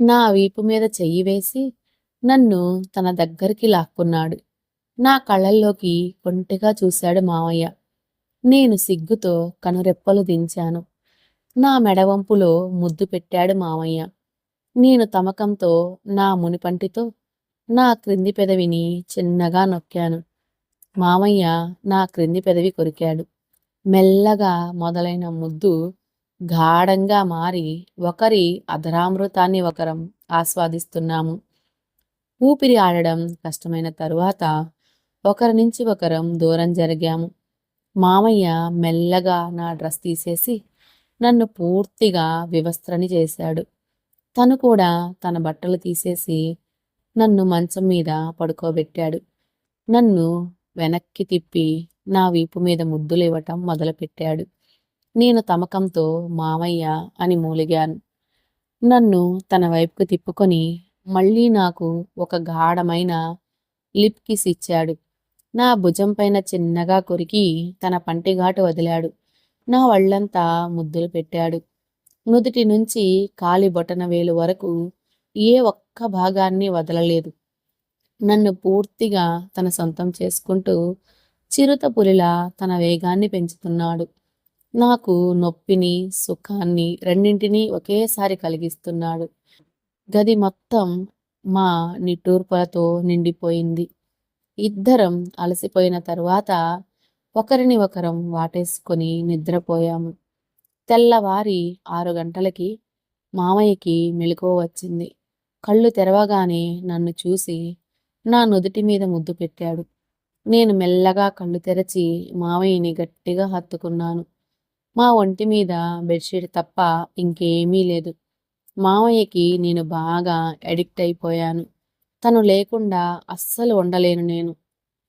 నా వీపు మీద చెయ్యి వేసి నన్ను తన దగ్గరికి లాక్కున్నాడు. నా కళ్ళల్లోకి కొంటిగా చూశాడు మావయ్య. నేను సిగ్గుతో కనురెప్పలు దించాను. నా మెడవంపులో ముద్దు పెట్టాడు మావయ్య. నేను తమకంతో నా మునిపంటితో నా క్రింది పెదవిని చిన్నగా నొక్కాను. మామయ్య నా క్రింది పెదవి కొరికాడు. మెల్లగా మొదలైన ముద్దు గాఢంగా మారి ఒకరి అధరామృతాన్ని ఒకరం ఆస్వాదిస్తున్నాము. ఊపిరి ఆడడం కష్టమైన తరువాత ఒకరి నుంచి ఒకరం దూరం జరిగాము. మామయ్య మెల్లగా నా డ్రెస్ తీసేసి నన్ను పూర్తిగా వివస్త్రని చేశాడు. తను కూడా తన బట్టలు తీసేసి నన్ను మంచం మీద పడుకోబెట్టాడు. నన్ను వెనక్కి తిప్పి నా వీపు మీద ముద్దులు ఇవ్వటం మొదలుపెట్టాడు. నేను తమకంతో మామయ్య అని మూలిగాను. నన్ను తన వైపుకు తిప్పుకొని మళ్ళీ నాకు ఒక గాఢమైన లిప్ కిస్ ఇచ్చాడు. నా భుజం పైన చిన్నగా కొరికి తన పంటిఘాటు వదిలాడు. నా వళ్ళంతా ముద్దులు పెట్టాడు. నుదుటి నుంచి కాలి బొటన వేలు వరకు ఏ ఒక్క భాగాన్ని వదలలేదు. నన్ను పూర్తిగా తన సొంతం చేసుకుంటూ చిరుత పులిలా తన వేగాన్ని పెంచుతున్నాడు. నాకు నొప్పిని సుఖాన్ని రెండింటినీ ఒకేసారి కలిగిస్తున్నాడు. గది మొత్తం మా నిట్టూర్పులతో నిండిపోయింది. ఇద్దరం అలసిపోయిన తరువాత ఒకరిని ఒకరం వాటేసుకొని నిద్రపోయాము. తెల్లవారి ఆరు గంటలకి మామయ్యకి మెలకువ వచ్చింది. కళ్ళు తెరవగానే నన్ను చూసి నా నుదుటి మీద ముద్దు పెట్టాడు. నేను మెల్లగా కళ్ళు తెరచి మామయ్యని గట్టిగా హత్తుకున్నాను. మా ఒంటి మీద బెడ్షీట్ తప్ప ఇంకేమీ లేదు. మామయ్యకి నేను బాగా అడిక్ట్ అయిపోయాను. తను లేకుండా అస్సలు ఉండలేను నేను.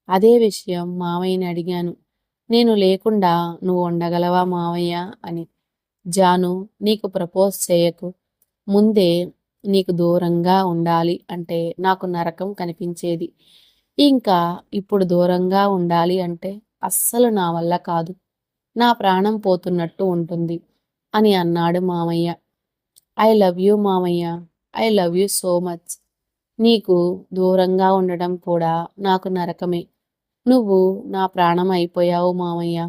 అదే విషయం మామయ్యని అడిగాను. నేను లేకుండా నువ్వు ఉండగలవా మావయ్య? అని. జాను నీకు ప్రపోజ్ చేయకు. ముందే నీకు దూరంగా ఉండాలి అంటే నాకు నరకం కనిపించేది. ఇంకా ఇప్పుడు దూరంగా ఉండాలి అంటే అస్సలు నా వల్ల కాదు. నా ప్రాణం పోతున్నట్టు ఉంటుంది అని అన్నాడు మామయ్య. ఐ లవ్ యూ మామయ్య. I love you so much నీకు దూరంగా ఉండడం కూడా నాకు నరకమే. నువ్వు నా ప్రాణం అయిపోయావు మామయ్య.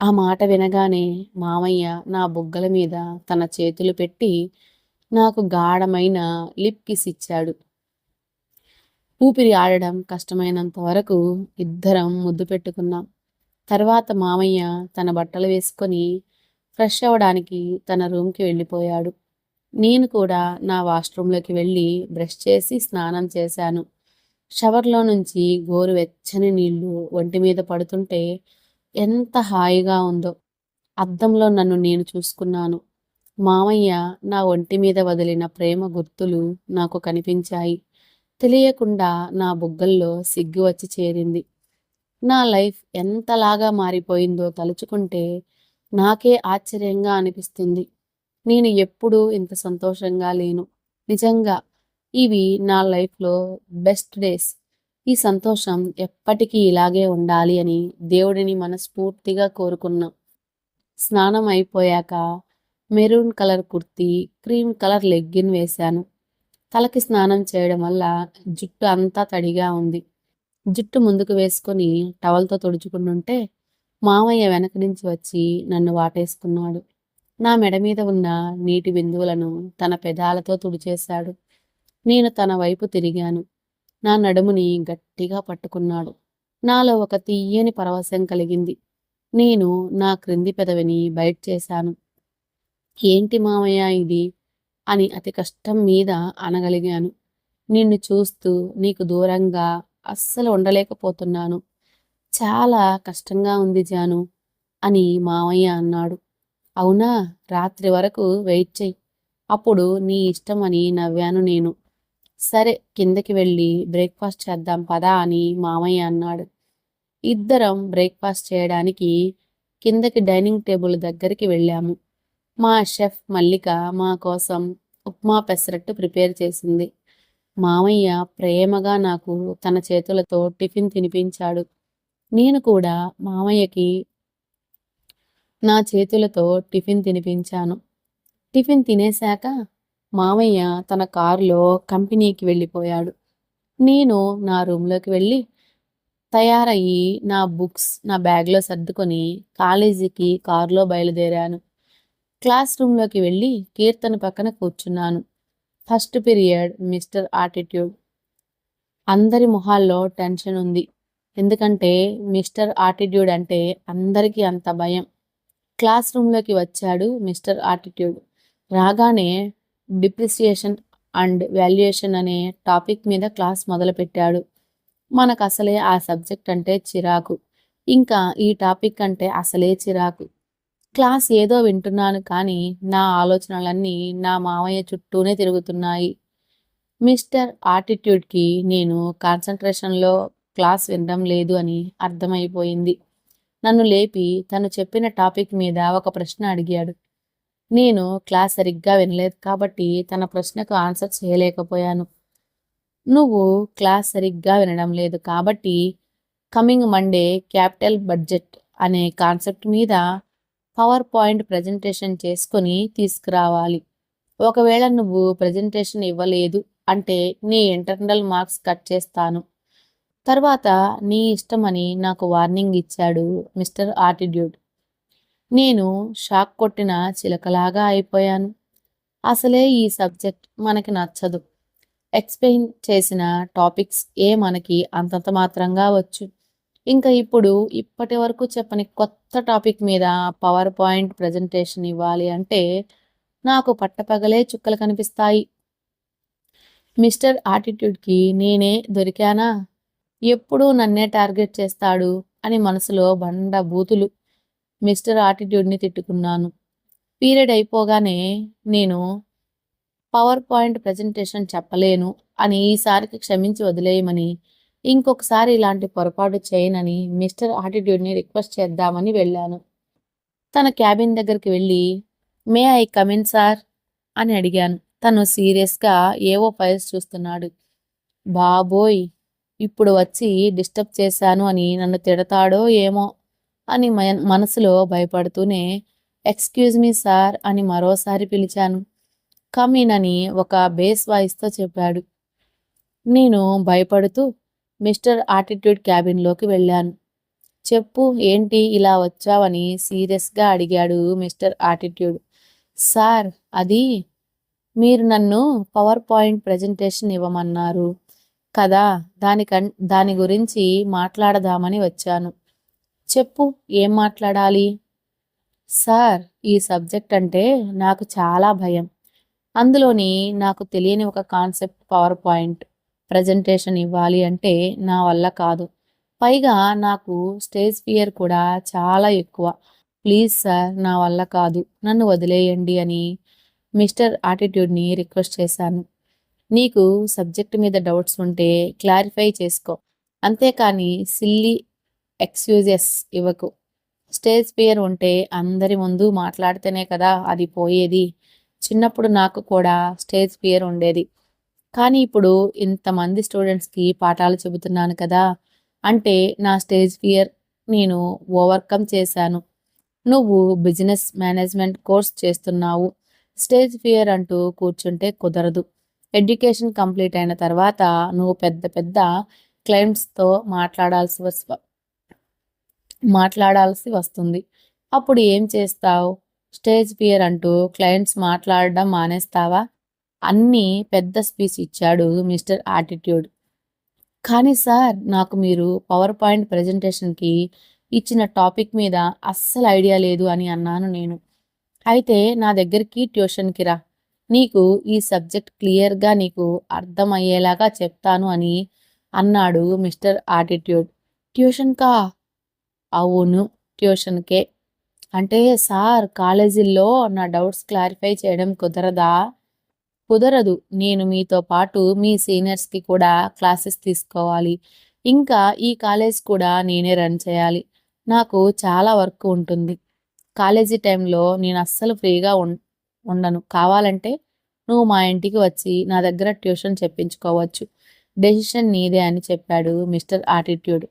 ఆ మాట వినగానే మామయ్య నా బుగ్గల మీద తన చేతులు పెట్టి నాకు గాఢమైన లిప్ కిస్ ఇచ్చాడు. ఊపిరి ఆడడం కష్టమైనంత వరకు ఇద్దరం ముద్దు పెట్టుకున్నాం. తర్వాత మామయ్య తన బట్టలు వేసుకొని ఫ్రెష్ అవ్వడానికి తన రూమ్కి వెళ్ళిపోయాడు. నేను కూడా నా వాష్రూమ్లోకి వెళ్ళి బ్రష్ చేసి స్నానం చేశాను. షవర్లో నుంచి గోరువెచ్చని నీళ్ళు ఒంటి మీద పడుతుంటే ఎంత హాయిగా ఉందో అద్దంలో నన్ను నేను చూసుకున్నాను. మామయ్య నా ఒంటి మీద వదిలిన ప్రేమ గుర్తులు నాకు కనిపించాయి. తెలియకుండా నా బుగ్గల్లో సిగ్గు వచ్చి చేరింది. నా లైఫ్ ఎంతలాగా మారిపోయిందో తలుచుకుంటే నాకే ఆశ్చర్యంగా అనిపిస్తుంది. నేను ఎప్పుడూ ఇంత సంతోషంగా లేను. నిజంగా ఇవి నా లైఫ్లో బెస్ట్ డేస్. ఈ సంతోషం ఎప్పటికీ ఇలాగే ఉండాలి అని దేవుడిని మనస్ఫూర్తిగా కోరుకున్నాం. స్నానం అయిపోయాక maroon colour kurti cream colour legging వేశాను. తలకి స్నానం చేయడం వల్ల జుట్టు అంతా తడిగా ఉంది. జుట్టు ముందుకు వేసుకొని టవల్తో తుడుచుకుంటుంటే మామయ్య వెనక నుంచి వచ్చి నన్ను వాటేసుకున్నాడు. నా మెడ మీద ఉన్న నీటి బిందువులను తన పెదాలతో తుడిచేశాడు. నేను తన వైపు తిరిగాను. నా నడుముని గట్టిగా పట్టుకున్నాడు. నాలో ఒక తీయని పరవశం కలిగింది. నేను నా క్రింది పెదవిని బయట చేశాను. ఏంటి మామయ్య ఇది? అని అతి కష్టం మీద అనగలిగాను. నిన్ను చూస్తూ నీకు దూరంగా అస్సలు ఉండలేకపోతున్నాను. చాలా కష్టంగా ఉంది జాను అని మామయ్య అన్నాడు. అవునా? రాత్రి వరకు వెయిట్ చెయ్యి అప్పుడు నీ ఇష్టం అని నవ్వాను నేను. సరే కిందకి వెళ్ళి బ్రేక్ఫాస్ట్ చేద్దాం పదా అని మామయ్య అన్నాడు. ఇద్దరం బ్రేక్ఫాస్ట్ చేయడానికి కిందకి డైనింగ్ టేబుల్ దగ్గరికి వెళ్ళాము. మా షెఫ్ మల్లిక మా కోసం ఉప్మా పెసరట్టు ప్రిపేర్ చేసింది. మామయ్య ప్రేమగా నాకు తన చేతులతో టిఫిన్ తినిపించాడు. నేను కూడా మామయ్యకి నా చేతులతో టిఫిన్ తినిపించాను. టిఫిన్ తినేశాక మామయ్య తన కారులో కంపెనీకి వెళ్ళిపోయాడు. నేను నా రూమ్లోకి వెళ్ళి తయారయ్యి నా బుక్స్ నా బ్యాగ్లో సర్దుకొని కాలేజీకి కారులో బయలుదేరాను. క్లాస్ రూమ్లోకి వెళ్ళి కీర్తన పక్కన కూర్చున్నాను. ఫస్ట్ పీరియడ్ మిస్టర్ ఆటిట్యూడ్ అందరి మొహాల్లో టెన్షన్ ఉంది. ఎందుకంటే మిస్టర్ ఆటిట్యూడ్ అంటే అందరికీ అంత భయం. క్లాస్ రూమ్లోకి వచ్చాడు మిస్టర్ ఆటిట్యూడ్ రాగానే డిప్రిసియేషన్ అండ్ వాల్యుయేషన్ అనే టాపిక్ మీద క్లాస్ మొదలుపెట్టాడు. మనకు అసలే ఆ సబ్జెక్ట్ అంటే చిరాకు. ఇంకా ఈ టాపిక్ అంటే అసలే చిరాకు. క్లాస్ ఏదో వింటున్నాను కానీ నా ఆలోచనలన్నీ నా మామయ్య చుట్టూనే తిరుగుతున్నాయి. మిస్టర్ ఆటిట్యూడ్కి నేను కాన్సన్ట్రేషన్లో క్లాస్ వినడం లేదు అని అర్థమైపోయింది. నన్ను లేపి తను చెప్పిన టాపిక్ మీద ఒక ప్రశ్న అడిగాడు. నేను క్లాస్ సరిగ్గా వినలేదు కాబట్టి తన ప్రశ్నకు ఆన్సర్ చేయలేకపోయాను. నువ్వు క్లాస్ సరిగ్గా వినడం లేదు కాబట్టి కమింగ్ మండే క్యాపిటల్ బడ్జెట్ అనే కాన్సెప్ట్ మీద పవర్ పాయింట్ ప్రజెంటేషన్ చేసుకొని తీసుకురావాలి. ఒకవేళ నువ్వు ప్రజెంటేషన్ ఇవ్వలేదు అంటే నీ ఇంటర్నల్ మార్క్స్ కట్ చేస్తాను. తర్వాత నీ ఇష్టమని నాకు వార్నింగ్ ఇచ్చాడు మిస్టర్ ఆటిట్యూడ్ నేను షాక్ కొట్టిన చిలకలాగా అయిపోయాను. అసలే ఈ సబ్జెక్ట్ మనకి నచ్చదు. ఎక్స్ప్లెయిన్ చేసిన టాపిక్స్ ఏ మనకి అంతంత మాత్రంగా వచ్చు. ఇంకా ఇప్పుడు ఇప్పటి వరకు చెప్పని కొత్త టాపిక్ మీద పవర్ పాయింట్ ప్రజెంటేషన్ ఇవ్వాలి అంటే నాకు పట్టపగలే చుక్కలు కనిపిస్తాయి. మిస్టర్ ఆటిట్యూడ్కి నేనే దొరికానా? ఎప్పుడూ నన్నే టార్గెట్ చేస్తాడు అని మనసులో బండ బూతులు మిస్టర్ ఆటిట్యూడ్ని తిట్టుకున్నాను. పీరియడ్ అయిపోగానే నేను పవర్ పాయింట్ ప్రజెంటేషన్ చెప్పలేను అని ఈసారికి క్షమించి వదిలేయమని ఇంకొకసారి ఇలాంటి పొరపాటు చేయనని మిస్టర్ ఆటిట్యూడ్ని రిక్వెస్ట్ చేద్దామని వెళ్ళాను. తన క్యాబిన్ దగ్గరికి వెళ్ళి మే ఐ కమిన్ సార్? అని అడిగాను. తను సీరియస్గా ఏవో ఫైల్స్ చూస్తున్నాడు. బాబోయ్ ఇప్పుడు వచ్చి డిస్టర్బ్ చేశాను అని నన్ను తిడతాడో ఏమో అని మనసులో భయపడుతూనే ఎక్స్క్యూజ్ మీ సార్ అని మరోసారి పిలిచాను. కమిన్ అని ఒక బేస్ వాయిస్తో చెప్పాడు. నేను భయపడుతూ మిస్టర్ ఆటిట్యూడ్ క్యాబిన్లోకి వెళ్ళాను. చెప్పు ఏంటి ఇలా వచ్చావని సీరియస్గా అడిగాడు మిస్టర్ ఆటిట్యూడ్. సార్ అది మీరు నన్ను పవర్ పాయింట్ ప్రజెంటేషన్ ఇవ్వమన్నారు కదా దానికన్ దాని గురించి మాట్లాడదామని వచ్చాను. చెప్పు ఏం మాట్లాడాలి? సార్ ఈ సబ్జెక్ట్ అంటే నాకు చాలా భయం. అందులోని నాకు తెలియని ఒక కాన్సెప్ట్ పవర్ పాయింట్. ప్రజెంటేషన్ ఇవ్వాలి అంటే నా వల్ల కాదు. పైగా నాకు స్టేజ్ ఫియర్ కూడా చాలా ఎక్కువ. ప్లీజ్ సార్ నా వల్ల కాదు. నన్ను వదిలేయండి అని మిస్టర్ ఆటిట్యూడ్ని రిక్వెస్ట్ చేశాను. నీకు సబ్జెక్ట్ మీద డౌట్స్ ఉంటే క్లారిఫై చేసుకో. అంతేకాని సిల్లీ ఎక్స్క్యూజెస్ ఇవ్వకు. స్టేజ్ ఫియర్ ఉంటే అందరి ముందు మాట్లాడితేనే కదా అది పోయేది. చిన్నప్పుడు నాకు కూడా స్టేజ్ ఫియర్ ఉండేది. కానీ ఇప్పుడు ఇంతమంది స్టూడెంట్స్కి పాఠాలు చెబుతున్నాను కదా అంటే నా స్టేజ్ ఫియర్ నేను ఓవర్కమ్ చేశాను. నువ్వు బిజినెస్ మేనేజ్మెంట్ కోర్స్ చేస్తున్నావు. స్టేజ్ ఫియర్ అంటూ కూర్చుంటే కుదరదు. ఎడ్యుకేషన్ కంప్లీట్ అయిన తర్వాత నువ్వు పెద్ద పెద్ద క్లయింట్స్తో మాట్లాడాల్సి వస్త మాట్లాడాల్సి వస్తుంది. అప్పుడు ఏం చేస్తావు? స్టేజ్ ఫియర్ అంటూ క్లయింట్స్ మాట్లాడడం మానేస్తావా? అన్నీ పెద్ద స్పీచ్ ఇచ్చాడు మిస్టర్ ఆటిట్యూడ్. కానీ సార్ నాకు మీరు పవర్ పాయింట్ ప్రజెంటేషన్కి ఇచ్చిన టాపిక్ మీద అస్సలు ఐడియా లేదు అని అన్నాను నేను. అయితే నా దగ్గరికి ట్యూషన్కి రా. నీకు ఈ సబ్జెక్ట్ క్లియర్గా నీకు అర్థమయ్యేలాగా చెప్తాను అని అన్నాడు మిస్టర్ ఆటిట్యూడ్. ట్యూషన్కా అవును ట్యూషన్కే. అంటే సార్ కాలేజీల్లో నా డౌట్స్ క్లారిఫై చేయడం కుదరదా? కుదరదు. నేను మీతో పాటు మీ సీనియర్స్కి కూడా క్లాసెస్ తీసుకోవాలి. ఇంకా ఈ కాలేజ్ కూడా నేనే రన్ చేయాలి. నాకు చాలా వర్క్ ఉంటుంది. కాలేజీ టైంలో నేను అస్సలు ఫ్రీగా ఉండను. కావాలంటే నువ్వు మా ఇంటికి వచ్చి నా దగ్గర ట్యూషన్ చెప్పించుకోవచ్చు. డెసిషన్ నీదే అని చెప్పాడు మిస్టర్ ఆటిట్యూడ్.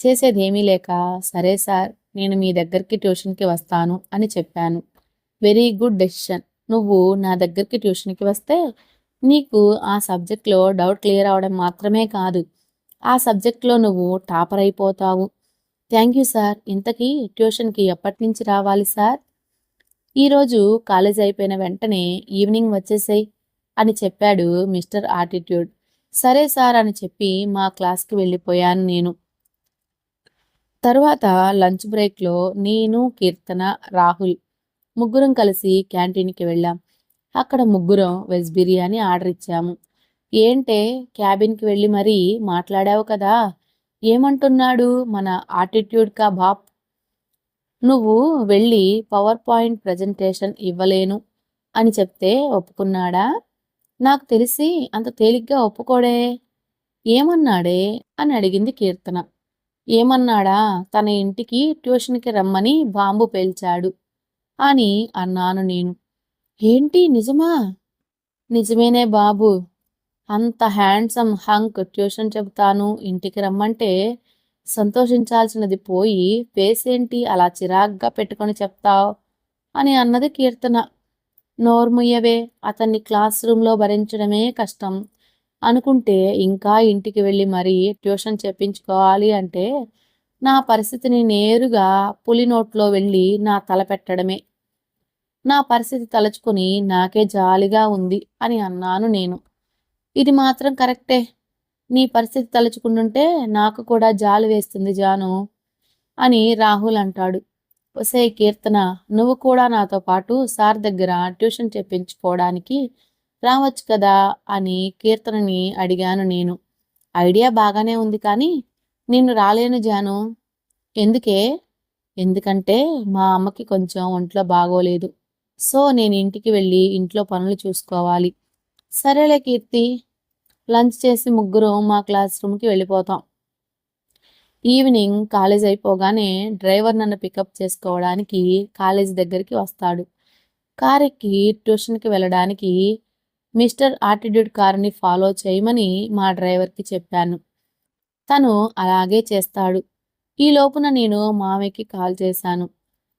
చేసేది ఏమీ లేక సరే సార్ నేను మీ దగ్గరికి ట్యూషన్కి వస్తాను అని చెప్పాను. Very good decision. నువ్వు నా దగ్గరికి ట్యూషన్కి వస్తే నీకు ఆ సబ్జెక్ట్లో డౌట్ క్లియర్ అవడం మాత్రమే కాదు. ఆ సబ్జెక్ట్లో నువ్వు టాపర్ అయిపోతావు. Thank you sir. ఇంతకీ ట్యూషన్కి ఎప్పటి నుంచి రావాలి సార్? ఈరోజు కాలేజ్ అయిపోయిన వెంటనే ఈవినింగ్ వచ్చేసాయి అని చెప్పాడు మిస్టర్ ఆటిట్యూడ్. సరే సార్ అని చెప్పి మా క్లాస్కి వెళ్ళిపోయాను నేను. తరువాత లంచ్ బ్రేక్లో నేను కీర్తన రాహుల్ ముగ్గురం కలిసి క్యాంటీన్కి వెళ్ళాం. అక్కడ ముగ్గురం వెజ్ బిర్యానీ ఆర్డర్ ఇచ్చాము. ఏంటే క్యాబిన్కి వెళ్ళి మరీ మాట్లాడావు కదా? ఏమంటున్నాడు మన ఆటిట్యూడ్ కా బాప్? నువ్వు వెళ్ళి పవర్ పాయింట్ ప్రజెంటేషన్ ఇవ్వలేను అని చెప్తే ఒప్పుకున్నాడా? నాకు తెలిసి అంత తేలిగ్గా ఒప్పుకోడే. ఏమన్నాడే? అని అడిగింది కీర్తన. ఏమన్నాడా? తన ఇంటికి ట్యూషన్కి రమ్మని బాంబు పేల్చాడు. అని అన్నాను నేను. ఏంటి నిజమా? నిజమేనే బాబు. అంత హ్యాండ్సమ్ హంక్ ట్యూషన్ చెబుతాను ఇంటికి రమ్మంటే సంతోషించాల్సినది పోయి ఫేస్ ఏంటి అలా చిరాగ్గా పెట్టుకొని చెప్తావు? అని అన్నది కీర్తన. నోర్ముయ్యవే అతన్ని క్లాస్ రూమ్లో భరించడమే కష్టం. అనుకుంటే ఇంకా ఇంటికి వెళ్ళి మరీ ట్యూషన్ చెప్పించుకోవాలి అంటే నా పరిస్థితిని నేరుగా పులి నోట్లో వెళ్ళి నా తల పెట్టడమే. నా పరిస్థితి తలుచుకుని నాకే జాలిగా ఉంది అని అన్నాను నేను. ఇది మాత్రం కరెక్టే. నీ పరిస్థితి తలుచుకుంటుంటే నాకు కూడా జాలి వేస్తుంది జాను అని రాహుల్ అంటాడు. ఒసే కీర్తన నువ్వు కూడా నాతో పాటు సార్ దగ్గర ట్యూషన్ చెప్పించుకోవడానికి రావచ్చు కదా అని కీర్తనని అడిగాను నేను. ఐడియా బాగానే ఉంది కానీ నేను రాలేను జాను. ఎందుకే? ఎందుకంటే మా అమ్మకి కొంచెం ఒంట్లో బాగోలేదు. సో నేను ఇంటికి వెళ్ళి ఇంట్లో పనులు చూసుకోవాలి. సరేలే కీర్తి. లంచ్ చేసి ముగ్గురు మా క్లాస్ రూమ్కి వెళ్ళిపోతాం. ఈవినింగ్ కాలేజ్ అయిపోగానే డ్రైవర్ నన్ను పికప్ చేసుకోవడానికి కాలేజ్ దగ్గరికి వస్తాడు. కార్ ఎక్కి ట్యూషన్కి వెళ్ళడానికి మిస్టర్ ఆటిట్యూడ్ కారుని ఫాలో చేయమని మా డ్రైవర్కి చెప్పాను. తను అలాగే చేస్తాడు. ఈ లోపున నేను మామయ్యకి కాల్ చేశాను.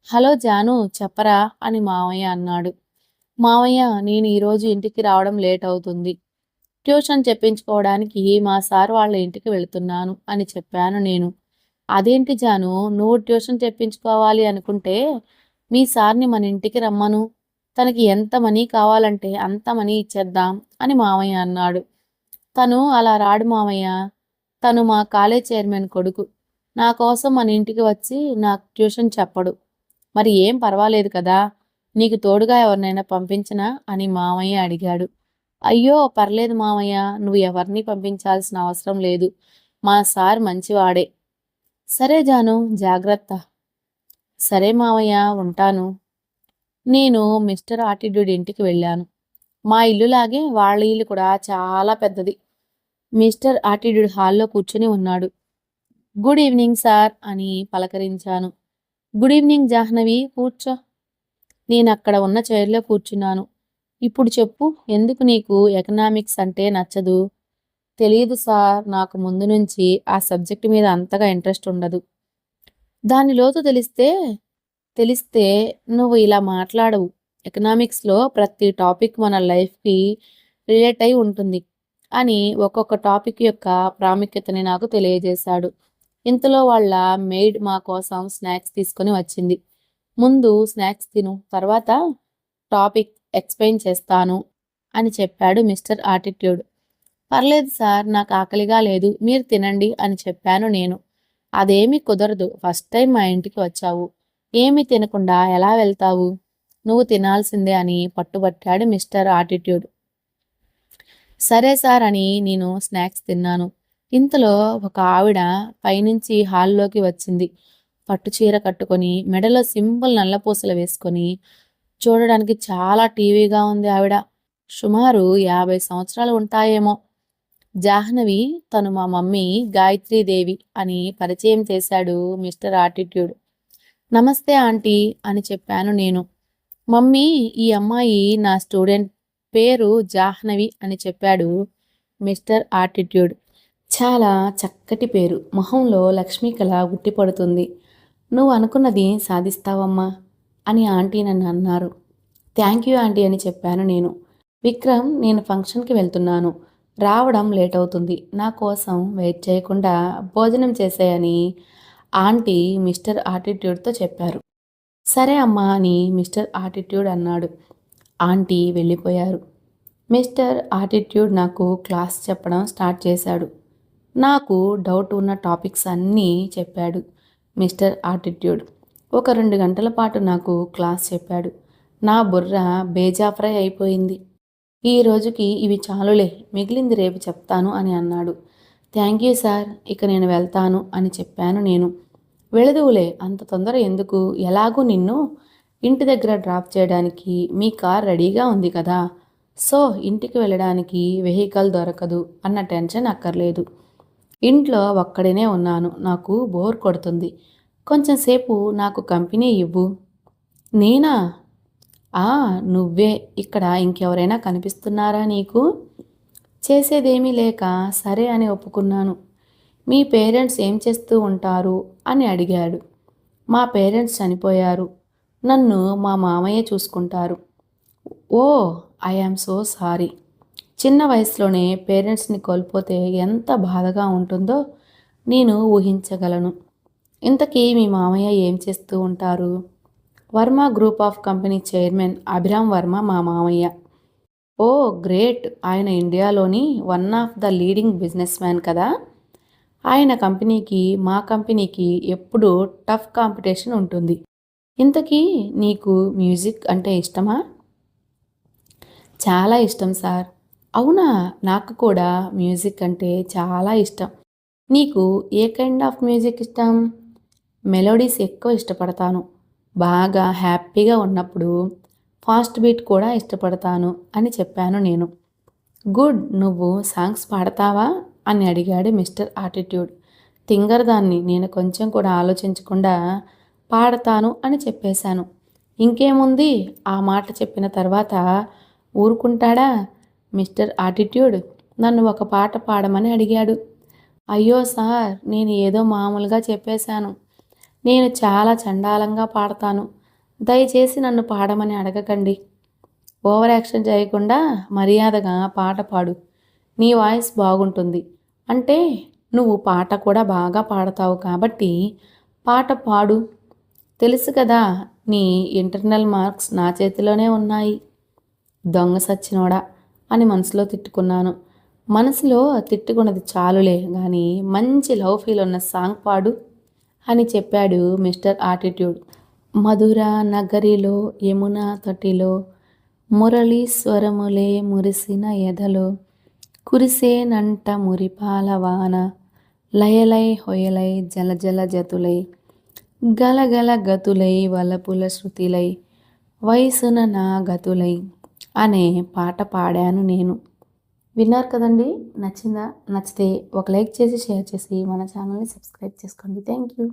హలో జాను చెప్పరా? అని మావయ్య అన్నాడు. మావయ్య నేను ఈరోజు ఇంటికి రావడం లేట్ అవుతుంది. ట్యూషన్ చెప్పించుకోవడానికి మా సార్ వాళ్ళ ఇంటికి వెళుతున్నాను అని చెప్పాను నేను. అదేంటి జాను నువ్వు ట్యూషన్ చెప్పించుకోవాలి అనుకుంటే మీ సార్ని మన ఇంటికి రమ్మను. తనకి ఎంత మనీ కావాలంటే అంత మనీ ఇచ్చేద్దాం అని మామయ్య అన్నాడు. తను అలా రాడు మామయ్య తను మా కాలేజ్ చైర్మన్ కొడుకు. నా కోసం మన ఇంటికి వచ్చి నాకు ట్యూషన్ చెప్పడు. మరి ఏం పర్వాలేదు కదా నీకు తోడుగా ఎవరినైనా పంపించనా అని మామయ్య అడిగాడు. అయ్యో పర్లేదు మామయ్య నువ్వు ఎవరిని పంపించాల్సిన అవసరం లేదు. మా సార్ మంచివాడే. సరే జాను జాగ్రత్త. సరే మామయ్య ఉంటాను. నేను మిస్టర్ ఆటిట్యూడ్ ఇంటికి వెళ్ళాను. మా ఇల్లులాగే వాళ్ళ ఇల్లు కూడా చాలా పెద్దది. మిస్టర్ ఆటిట్యూడ్ హాల్లో కూర్చుని ఉన్నాడు. గుడ్ ఈవినింగ్ సార్ అని పలకరించాను. గుడ్ ఈవినింగ్ జాహ్నవి కూర్చో. నేను అక్కడ ఉన్న చైర్లో కూర్చున్నాను. ఇప్పుడు చెప్పు ఎందుకు నీకు ఎకనామిక్స్ అంటే నచ్చదు? తెలియదు సార్ నాకు ముందు నుంచి ఆ సబ్జెక్ట్ మీద అంతగా ఇంట్రెస్ట్ ఉండదు. దాని లోతు తెలిస్తే తెలిస్తే నువ్వు ఇలా మాట్లాడవు. ఎకనామిక్స్లో ప్రతి టాపిక్ మన లైఫ్కి రిలేట్ అయి ఉంటుంది అని ఒక్కొక్క టాపిక్ యొక్క ప్రాముఖ్యతని నాకు తెలియజేశాడు. ఇంతలో వాళ్ళ మెయిడ్ మా కోసం స్నాక్స్ తీసుకొని వచ్చింది. ముందు స్నాక్స్ తిను తర్వాత టాపిక్ ఎక్స్ప్లెయిన్ చేస్తాను అని చెప్పాడు మిస్టర్ ఆటిట్యూడ్ పర్లేదు సార్ నాకు ఆకలిగా లేదు మీరు తినండి అని చెప్పాను నేను. అదేమీ కుదరదు ఫస్ట్ టైం మా ఇంటికి వచ్చావు. ఏమీ తినకుండా ఎలా వెళ్తావు? నువ్వు తినాల్సిందే అని పట్టుబట్టాడు మిస్టర్ ఆటిట్యూడ్ సరే సార్ అని నేను స్నాక్స్ తిన్నాను. ఇంతలో ఒక ఆవిడ పైనుంచి హాల్లోకి వచ్చింది. పట్టు చీర కట్టుకొని మెడలో సింపుల్ నల్లపూసలు వేసుకొని చూడడానికి చాలా టీవీగా ఉంది ఆవిడ. సుమారు యాభై సంవత్సరాలు ఉంటాయేమో. జాహ్నవి తను మా మమ్మీ గాయత్రీదేవి అని పరిచయం చేశాడు మిస్టర్ ఆటిట్యూడ్. నమస్తే ఆంటీ అని చెప్పాను నేను. మమ్మీ ఈ అమ్మాయి నా స్టూడెంట్ పేరు జాహ్నవి అని చెప్పాడు మిస్టర్ ఆటిట్యూడ్. చాలా చక్కటి పేరు. మొహంలో లక్ష్మీకళ గుట్టిపడుతుంది నువ్వు అనుకున్నది సాధిస్తావమ్మా అని ఆంటీ నన్ను అన్నారు. థ్యాంక్ యూ ఆంటీ అని చెప్పాను నేను. విక్రమ్ నేను ఫంక్షన్కి వెళ్తున్నాను. రావడం లేట్ అవుతుంది. నా కోసం వెయిట్ చేయకుండా భోజనం చేసేయని ఆంటీ మిస్టర్ ఆటిట్యూడ్తో చెప్పారు. సరే అమ్మా అని మిస్టర్ ఆటిట్యూడ్ అన్నాడు. ఆంటీ వెళ్ళిపోయారు. మిస్టర్ ఆటిట్యూడ్ నాకు క్లాస్ చెప్పడం స్టార్ట్ చేశాడు. నాకు డౌట్ ఉన్న టాపిక్స్ అన్నీ చెప్పాడు మిస్టర్ ఆటిట్యూడ్. ఒక రెండు గంటల పాటు నాకు క్లాస్ చెప్పాడు. నా బుర్ర బేజాఫ్రై అయిపోయింది. ఈ రోజుకి ఇవి చాలులే మిగిలింది రేపు చెప్తాను అని అన్నాడు. థ్యాంక్ యూ సార్ ఇక నేను వెళ్తాను అని చెప్పాను నేను. వెళదువులే అంత తొందర ఎందుకు? ఎలాగూ నిన్ను ఇంటి దగ్గర డ్రాప్ చేయడానికి మీ కార్ రెడీగా ఉంది కదా. సో ఇంటికి వెళ్ళడానికి వెహికల్ దొరకదు అన్న టెన్షన్ అక్కర్లేదు. ఇంట్లో ఒక్కడినే ఉన్నాను. నాకు బోర్ కొడుతుంది. కొంచెం సేపు నాకు కంపెనీ ఇవ్వు. నేనా? ఆ నువ్వే. ఇక్కడ ఇంకెవరైనా కనిపిస్తున్నారా నీకు? చేసేదేమీ లేక సరే అని ఒప్పుకున్నాను. మీ పేరెంట్స్ ఏం చేస్తూ ఉంటారు? అని అడిగాడు. మా పేరెంట్స్ చనిపోయారు. నన్ను మా మామయ్య చూసుకుంటారు. Oh I am so sorry. చిన్న వయసులోనే పేరెంట్స్ని కోల్పోతే ఎంత బాధగా ఉంటుందో నేను ఊహించగలను. ఇంతకీ మీ మామయ్య ఏం చేస్తూ ఉంటారు? Varma group of company chairman Abhiram Varma మా మామయ్య. Oh great! ఆయన ఇండియాలోని one of the leading business man కదా. ఆయన కంపెనీకి మా కంపెనీకి ఎప్పుడూ టఫ్ కాంపిటీషన్ ఉంటుంది. ఇంతకీ నీకు మ్యూజిక్ అంటే ఇష్టమా? చాలా ఇష్టం సార్. అవునా? నాకు కూడా మ్యూజిక్ అంటే చాలా ఇష్టం. నీకు ఏ కైండ్ ఆఫ్ మ్యూజిక్ ఇష్టం? మెలోడీస్ ఎక్కువ ఇష్టపడతాను. బాగా హ్యాపీగా ఉన్నప్పుడు ఫాస్ట్ బీట్ కూడా ఇష్టపడతాను అని చెప్పాను నేను. గుడ్ నువ్వు సాంగ్స్ పాడతావా? అని అడిగాడు మిస్టర్ ఆటిట్యూడ్. తింగర్ దాన్ని నేను కొంచెం కూడా ఆలోచించకుండా పాడతాను అని చెప్పేశాను. ఇంకేముంది? ఆ మాట చెప్పిన తర్వాత ఊరుకుంటాడా? మిస్టర్ ఆటిట్యూడ్ నన్ను ఒక పాట పాడమని అడిగాడు. అయ్యో సార్ నేను ఏదో మామూలుగా చెప్పేశాను. నేను చాలా చండాలంగా పాడతాను. దయచేసి నన్ను పాడమని అడగకండి. ఓవర్ యాక్షన్ చేయకుండా మర్యాదగా పాట పాడు. నీ వాయిస్ బాగుంటుంది. అంటే నువ్వు పాట కూడా బాగా పాడతావు కాబట్టి పాట పాడు. తెలుసు కదా నీ ఇంటర్నల్ మార్క్స్ నా చేతిలోనే ఉన్నాయి. దొంగ సచ్చినోడా. అని మనసులో తిట్టుకున్నాను. మనసులో తిట్టుకున్నది చాలులే కానీ మంచి లవ్ ఫీల్ ఉన్న సాంగ్ పాడు అని చెప్పాడు మిస్టర్ ఆటిట్యూడ్. మధుర నగరిలో యమున తటిలో మురళీశ్వరములే మురిసిన ఎదలో కురిసేనంట మురిపాలవాన లయలై హొయలై జలజల జతులై గలగల గతులై వలపుల శృతిలై వయసున నా గతులై అనే పాట పాడాను నేను. విన్నారు కదండి? నచ్చిందా? నచ్చితే ఒక లైక్ చేసి షేర్ చేసి మన ఛానల్ని సబ్స్క్రైబ్ చేసుకోండి. Thank you